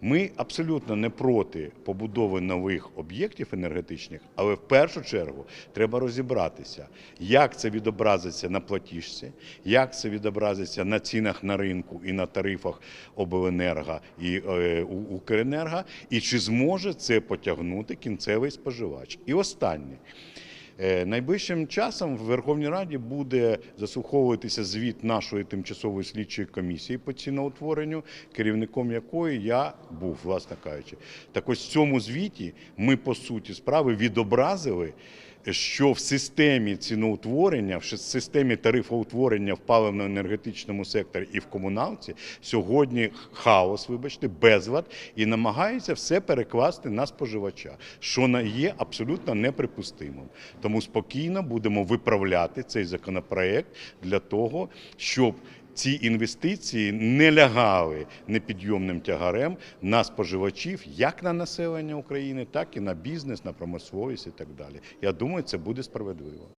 Ми абсолютно не проти побудови нових об'єктів енергетичних, але в першу чергу треба розібратися, як це відобразиться на платіжці, як це відобразиться на цінах на ринку і на тарифах обленерго і е, Укренерго, і чи зможе це потягнути кінцевий споживач. І останнє. Е, Найближчим часом в Верховній Раді буде заслуховуватися звіт нашої тимчасової слідчої комісії по ціноутворенню, керівником якої я був, власне кажучи. Так ось в цьому звіті ми по суті справи відобразили. Що в системі ціноутворення, в системі тарифоутворення в паливно-енергетичному секторі і в комуналці сьогодні хаос, вибачте, безлад, і намагаються все перекласти на споживача, що є абсолютно неприпустимим. Тому спокійно будемо виправляти цей законопроект для того, щоб ці інвестиції не лягали непідйомним тягарем на споживачів, як на населення України, так і на бізнес, на промисловість і так далі. Я думаю, це буде справедливо.